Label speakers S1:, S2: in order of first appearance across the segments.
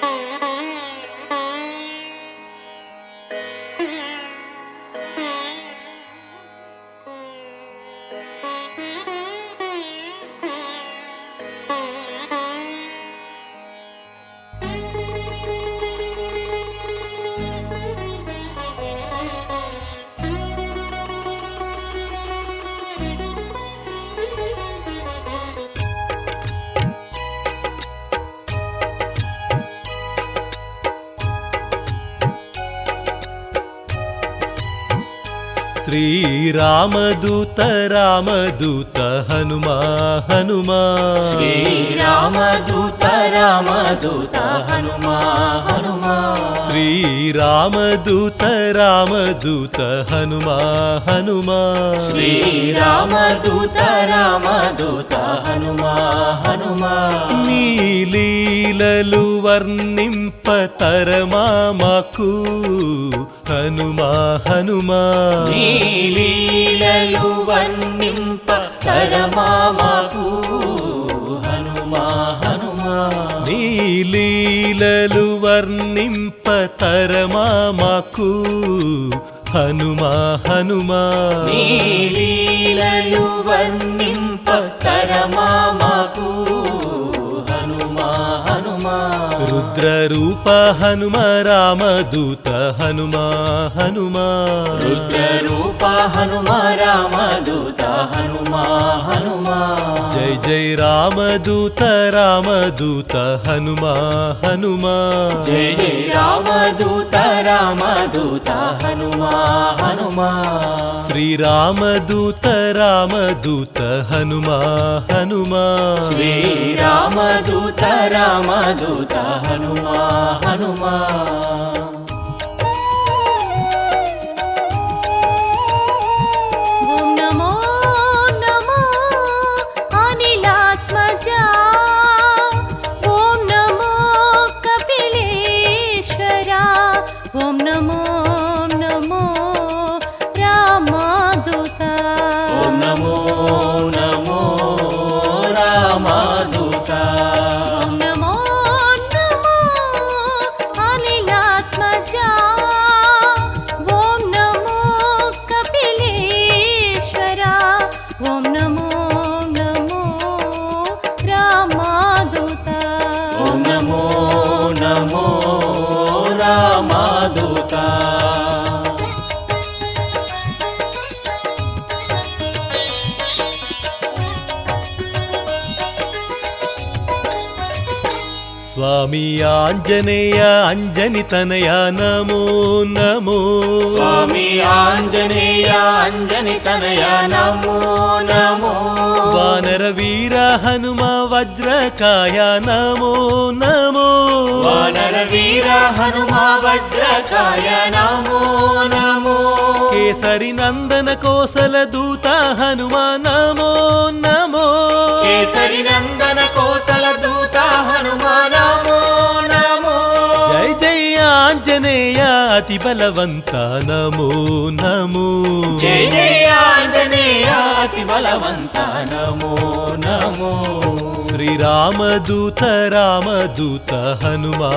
S1: Thank you. శ్రీరామదూత రామదూత హనుమా హనుమా.
S2: శ్రీరామదూత రామదూత హనుమా హనుమా.
S1: శ్రీరామదూత రామదూత హనుమా హనుమా.
S2: శ్రీరామదూత రామదూత హనుమా హనుమా.
S1: నీ లీలలు వర్ణింపతరమా మాకు. హనుమా హనుమా.
S2: నీ లీలలు వర్ణింప తరమామకు హనుమా హనుమా.
S1: నీ లీలలు వర్ణింపతరమా మాకు. హనుమా హనుమా.
S2: నీ లీలలు వర్ణింప తరమామకు
S1: రుద్రరూప హనుమ రామదూత హనుమా హనుమా
S2: రుద్రరూప హనుమ రామదూత హనుమా హనుమా
S1: జై జై రామదూత రామదూత హనుమా హనుమా
S2: జయ జయ రామదూత రామదూత హనుమా హనుమా
S1: శ్రీరామదూత రామదూత హనుమా హనుమా
S2: శ్రీరామదూత రామదూత హనుమా హనుమా హనుమా.
S1: స్వామి ఆంజనేయ అంజని తనయ నమో నమో.
S2: స్వామి ఆంజనేయ అంజని తనయ నమో నమో.
S1: వానర వీర హనుమ వజ్రకాయ నమో నమో.
S2: వానర వీర హనుమ వజ్రకాయ నమో నమో.
S1: కేసరి నందన కోసల దూత హనుమ నమో నమో.
S2: కేసరి
S1: అతి బలవంత నమో నమో
S2: జయ జయ ఆంజనేయ అతి బలవంత నమో. నమో
S1: శ్రీరామదూత రామదూత హనుమా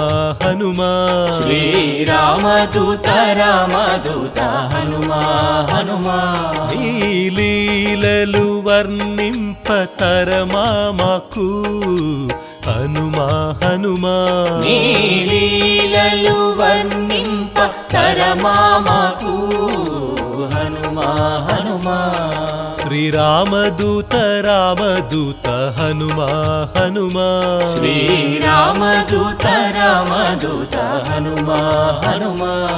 S1: హనుమా.
S2: శ్రీరామదూత రామదూత హనుమా హనుమా.
S1: లీలలు వర్ణింపతరమా మాకు హనుమా హనుమా.
S2: లీలలు తరమామకు హనుమా హనుమా.
S1: శ్రీరామదూత రామదూత హనుమా హనుమా.
S2: శ్రీరామదూత రామదూత హనుమా హనుమా.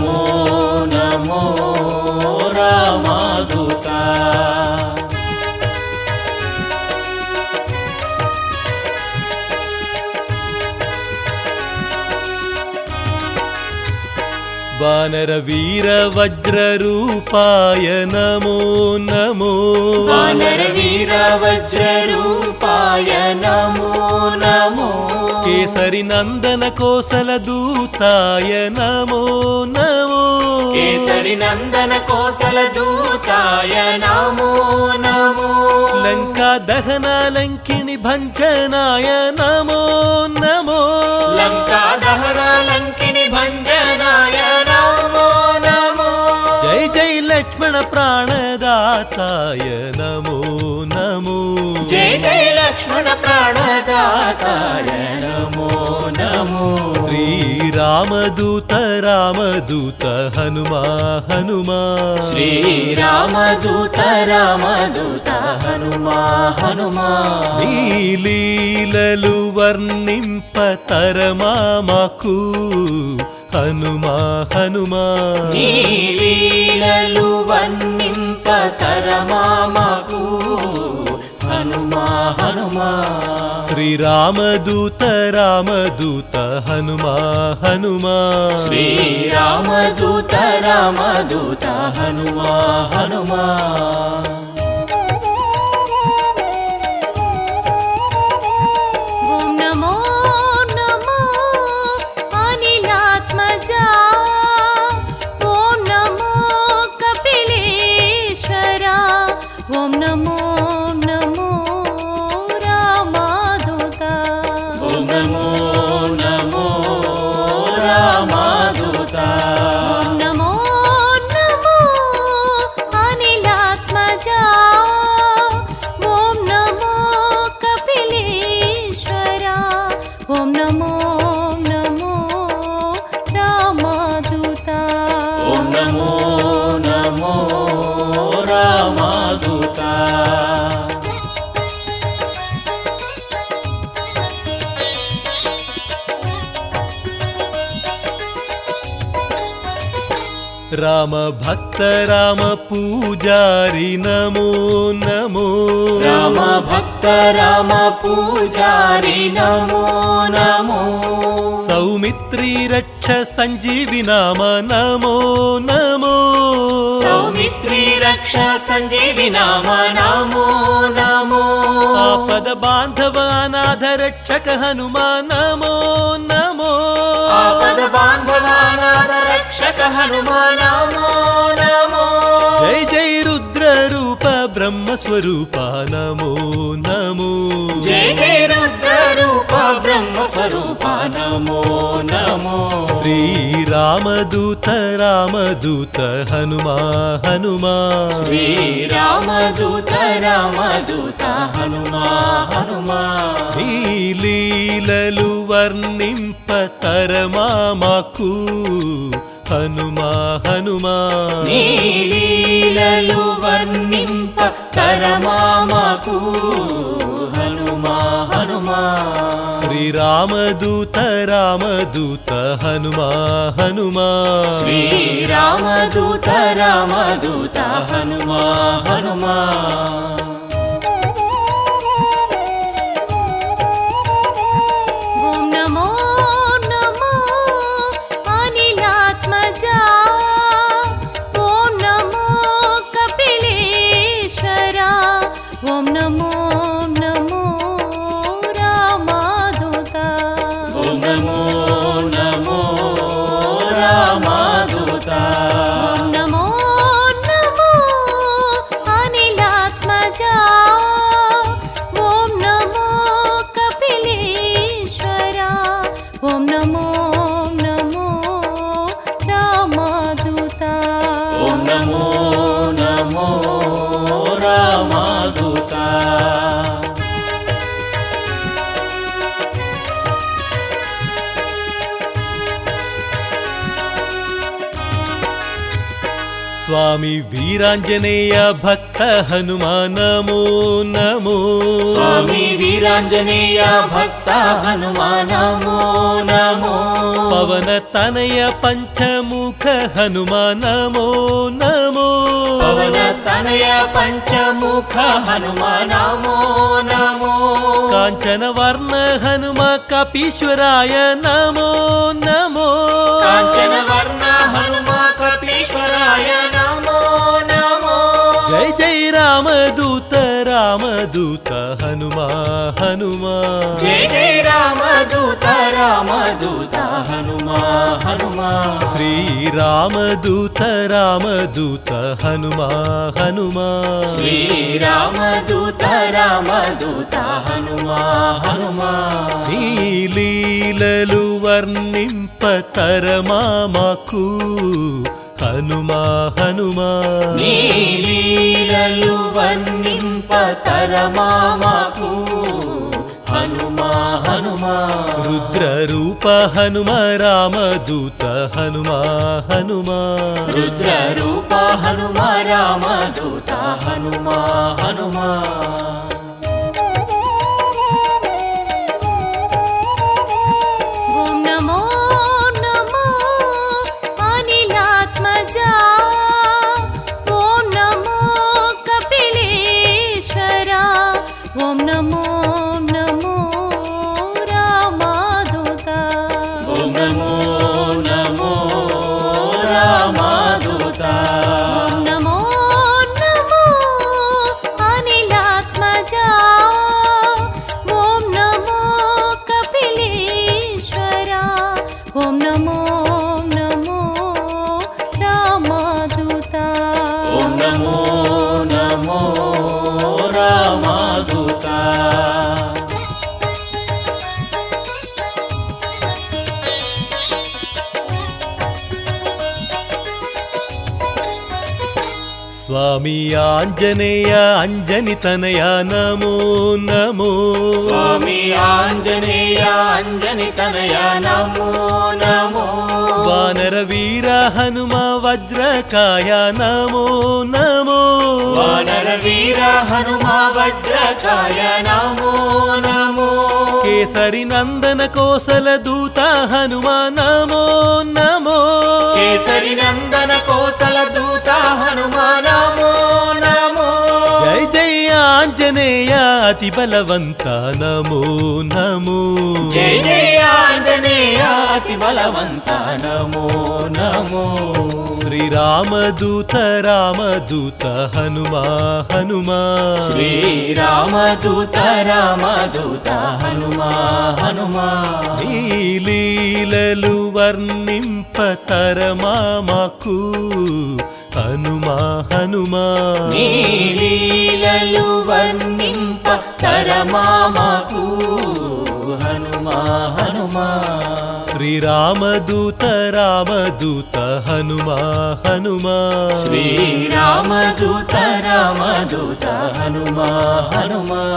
S3: నమో నమో రామాదుత.
S1: వానర వీర వజ్ర రూపాయ నమో నమో.
S2: వానర వీర వజ్ర రూపాయ నమో నమో.
S1: కేసరి నందన కోసల దూతాయ నమో నమో.
S2: కేసరి నందన కోసల దూతాయ నమో నమో.
S1: లంకా దహన లంకిణి భంజనాయ నమో నమో.
S2: లంకా దహన లంకిని భంజనాయ నమో నమో.
S1: జై జై లక్ష్మణ ప్రాణదాతాయ నమో
S2: లక్ష్మణ ప్రాణదాతాయ నమో. నమో
S1: శ్రీరామదూత రామదూత హనుమా హనుమా.
S2: శ్రీరామదూత రామదూత హనుమా హనుమా.
S1: నీ లీలలు వర్ణింప తరమా మాకు. హనుమా హనుమా.
S2: నీ లీలలు వర్ణింప తరమామకు हनुमा
S1: हनुमा। श्रीरामदूत रामदूत हनुमा
S2: हनुमा। श्रीरामदूत रामदूत हनुमा
S3: हनुमा। राम भक्त राम पूजारि नमो नमो।
S2: राम भक्त राम
S3: पूजारि नमो नमो। सौमित्री रक्ष सञ्जीवि नाम नमो
S1: नमो। सौमित्री रक्ष सञ्जीवि नाम नमो
S2: नमो। पद बान्धवानाथ रक्षक हनुमा नमो
S1: नमो। आपद बान्धवाना రక్షక హనుమా నమో. నమో జై జై రుద్ర రూప బ్రహ్మ స్వరూప నమో నమో.
S2: జయ జయ రుద్ర రూప బ్రహ్మ స్వరూప నమో నమో.
S1: శ్రీరామదూత రామదూత హనుమా హనుమా.
S2: శ్రీరామదూత రామదూత హనుమా హనుమా.
S1: నీ లీలలు వర్ణింప తరమా మాకు. హనుమా హనుమా.
S2: నీ లీలలు వర్ణింప తరమామకు హనుమా హనుమా.
S1: శ్రీరామదూత రామదూత హనుమా హనుమా.
S2: శ్రీరామదూత రామదూత హనుమా హనుమా.
S1: స్వామి వీరాంజనేయ భక్త హనుమా నమో.
S2: స్వామి వీరాంజనేయ భక్త హనుమా నమో.
S1: పవన తనయ పంచముఖ హనుమా నమో.
S2: పవన తనయ పంచముఖ హనుమా నమో.
S1: కాంచన వర్ణ హనుమ కపీశ్వరాయ నమో నమో.
S2: కాంచన వర్ణ హనుమ
S1: రామదూత హనుమా హనుమా.
S2: జయ జయ రామదూత రామదూత హనుమా హనుమా.
S1: శ్రీరామదూత రామదూత హనుమా హనుమా.
S2: శ్రీరామదూత రామదూత హనుమా హనుమా.
S1: నీ లీలలు వర్ణింపతరమా మాకు. హనుమా హనుమా.
S2: నీ లీలలు వర్ణింపతరమా మాకు. హనుమా హనుమా.
S1: రుద్రరూప హనుమ రామదూత హనుమా హనుమా.
S2: రుద్ర రూప హనుమ రామదూత హనుమా హనుమా.
S1: ఆంజనేయ అంజని తనయ నమో నమో.
S2: స్వామి ఆంజనేయ అంజని తనయ నమో నమో.
S1: వానర వీర హనుమ వజ్రకాయ నమో నమో.
S2: వానర వీర హనుమ వజ్రకాయ నమో నమో.
S1: కేసరి నందన కోసల దూత హనుమ నమో నమో.
S2: కేసరి నందన కోసల దూత హనుమ
S1: ఆంజనేయ అతి బలవంత నమో నమో.
S2: జయ జయ ఆంజనేయ అతి బలవంత నమో నమో.
S1: శ్రీరామదూత రామదూత హనుమా హనుమా.
S2: శ్రీరామదూత రామదూత హనుమా హనుమా.
S1: నీ లీలలు వర్ణింపతరమా మాకు. హనుమా హనుమా.
S2: వర్ణింప తరమామకు హనుమా హనుమా.
S1: శ్రీరామదూత రామదూత హనుమా హనుమా.
S2: శ్రీరామదూత రామదూత హనుమా హనుమా.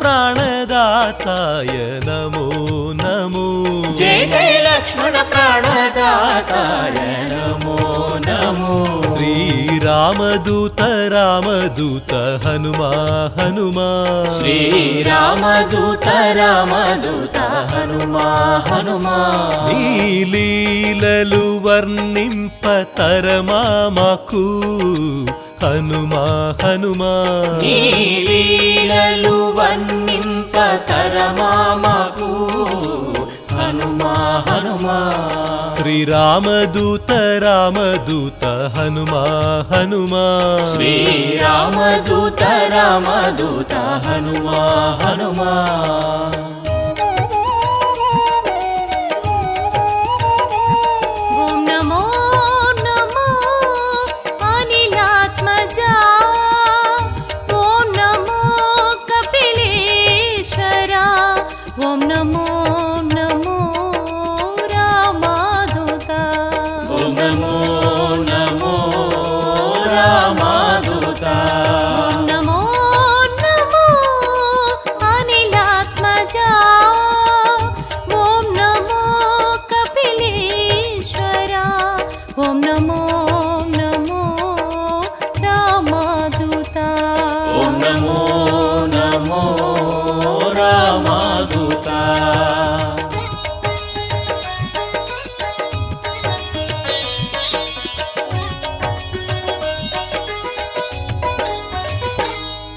S1: ప్రాణదాతాయ నమో నమో
S2: జయ జయ లక్ష్మణ ప్రాణదాతాయ నమో నమో
S1: శ్రీరామదూత రామదూత హనుమా హనుమా
S2: శ్రీరామదూత రామదూత హనుమా హనుమా
S1: నీ లీలలు వర్ణింపతరమా మాకు హనుమా హనుమా.
S2: నీ లీలలు వర్ణింపతరమా మాకు. హనుమా హనుమా.
S1: శ్రీరామదూత రామదూత హనుమా హనుమా.
S2: శ్రీరామదూత రామదూత హనుమా హనుమా.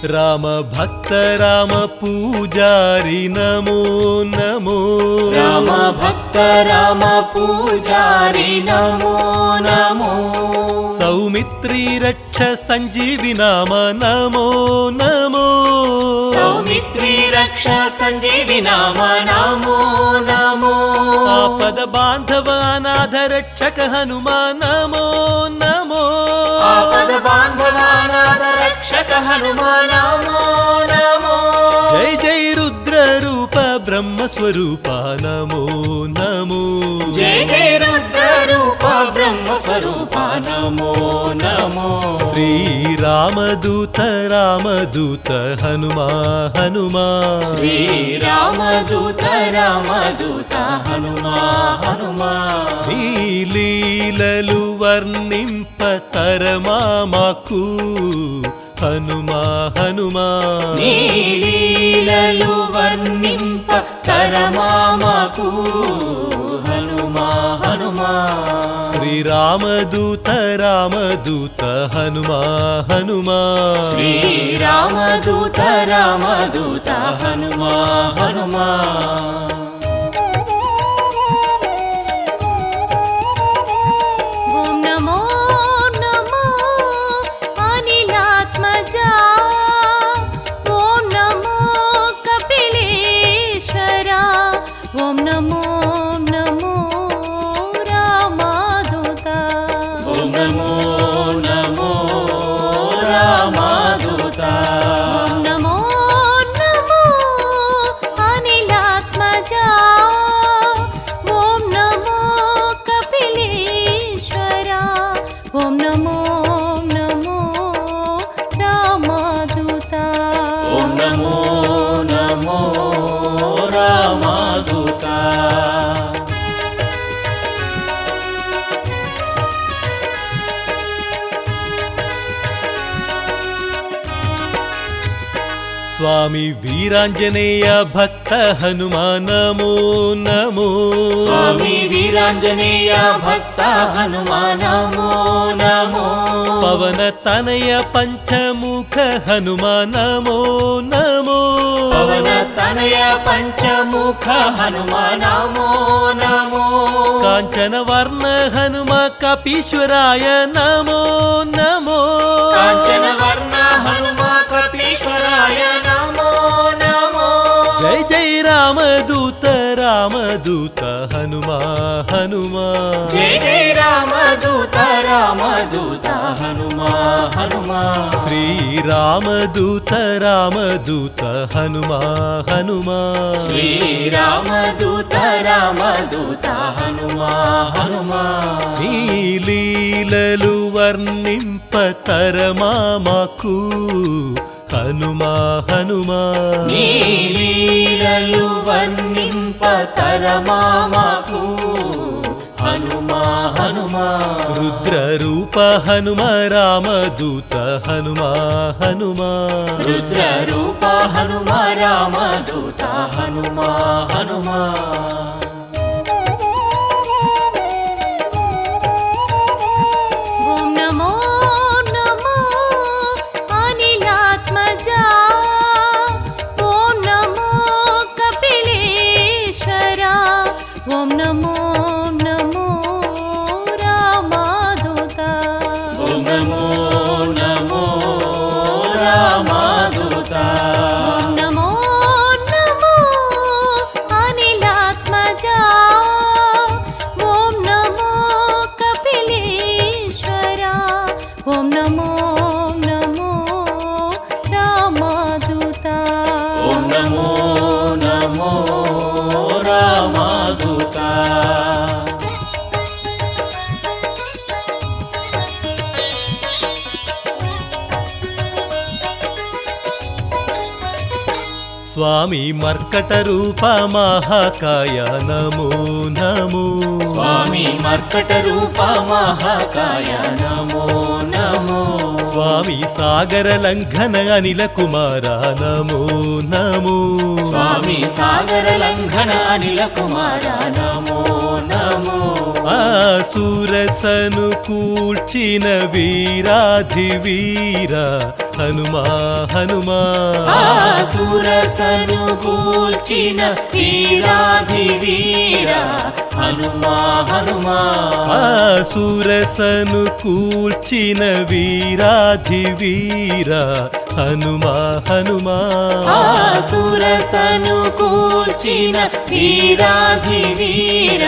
S1: రామ భక్త రామ పూజారి నమో నమో.
S2: రామ భక్త రామ పూజారి నమో నమో.
S1: సౌమిత్రి రక్ష సంజీవి నామ నమో నమో.
S2: సౌమిత్రి రక్ష సంజీవి నామ నమో నమో.
S1: ఆపద బాంధవ అనాథ రక్షక హనుమా నమో నమో.
S2: ఆపద బాంధవానాద రక్షక హనుమా నమో
S1: బ్రహ్మ స్వరూప నమో నమో
S2: జయ జయ రుద్ర రూప బ్రహ్మ స్వరూప నమో నమో.
S1: శ్రీరామదూత రామదూత హనుమా హనుమా.
S2: శ్రీరామదూత రామదూత హనుమా హనుమా.
S1: నీ లీలలు వర్ణింప తరమా మాకు. హనుమా హనుమా.
S2: నీ లీలలు వర్ణింప తరమామకు హనుమా హనుమా.
S1: శ్రీరామదూత రామదూత హనుమా హనుమా.
S2: శ్రీరామదూత రామదూత హనుమా హనుమా.
S1: స్వామి వీరాంజనేయ భక్త హనుమా నమో. నమో
S2: స్వామి వీరాంజనేయ భక్త హనుమా నమో. నమో
S1: పవన తనయ పంచముఖ హనుమా నమో. నమో
S2: పవన తనయ పంచముఖ హనుమా నమో నమో.
S1: కాంచన వర్ణ హనుమ కపీశ్వరాయ నమో నమో.
S2: కాంచన వర్ణ హనుమ
S1: రామదూత రామదూత హనుమా హనుమా.
S2: జయ జయ రామదూత రామదూత హనుమా హనుమా.
S1: శ్రీరామదూత రామదూత హనుమా హనుమా.
S2: శ్రీరామదూత రామదూత హనుమా హనుమా.
S1: నీ లీలలు వర్ణింప తరమా మాకు. హనుమా హనుమా.
S2: నీ లీలలు వర్ణింప తరమామకు హనుమా హనుమా.
S1: రుద్ర రూప హనుమ రామదూత హనుమా హనుమా.
S2: రుద్ర రూప హనుమ రామదూత హనుమా హనుమా.
S1: స్వామి మర్కట రూప మహాకాయ నమో నమో.
S2: స్వామి మర్కట రూప మహాకాయ నమో నమో.
S1: స్వామి సాగర లంఘన అనిల కుమార నమో నమో.
S2: స్వామి సాగర లంఘన అనిల కుమార నమో
S1: సూరసను కూల్చిన వీరాధి వీర హనుమా హనుమా.
S2: సురసను కూల్చిన వీరాధి వీర హనుమా హనుమా.
S1: సూరసను కూల్చిన వీరాధి వీర హనుమా హనుమా.
S2: సురసను కూల్చిన వీరాధి వీర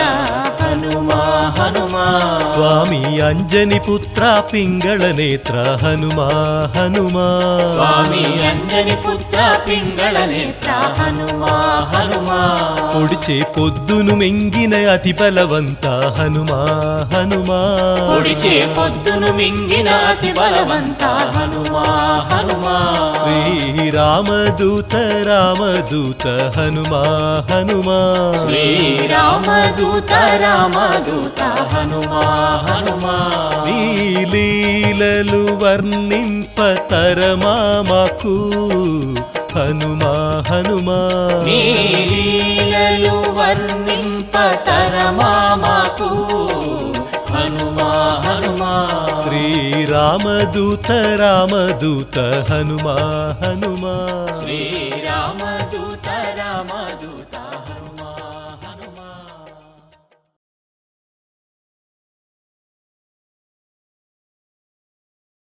S2: హనుమా హనుమా.
S1: స్వామి అంజని పుత్ర పింగళ నేత్ర హనుమా హనుమా.
S2: స్వామి అంజని పుత్ర పింగళ నేత్ర హనుమా హనుమా.
S1: పొడిచే పొద్దును మెంగిన అతి బలవంత హనుమా హనుమా.
S2: పొడిచే పొద్దును మింగిన అతి బలవంత హనుమా హనుమా.
S1: శ్రీరామదూత రామదూత హనుమా హనుమా
S2: శ్రీరామదూత రామదూత హనుమా హనుమా
S1: నీ లీలలు వర్ణింపతరమా మాకు హనుమా హనుమా
S2: నీ లీలలు వర్ణింపతరమా మాకు హనుమా హనుమా.
S1: శ్రీరామదూత రామదూత హనుమా హనుమా.
S2: శ్రీ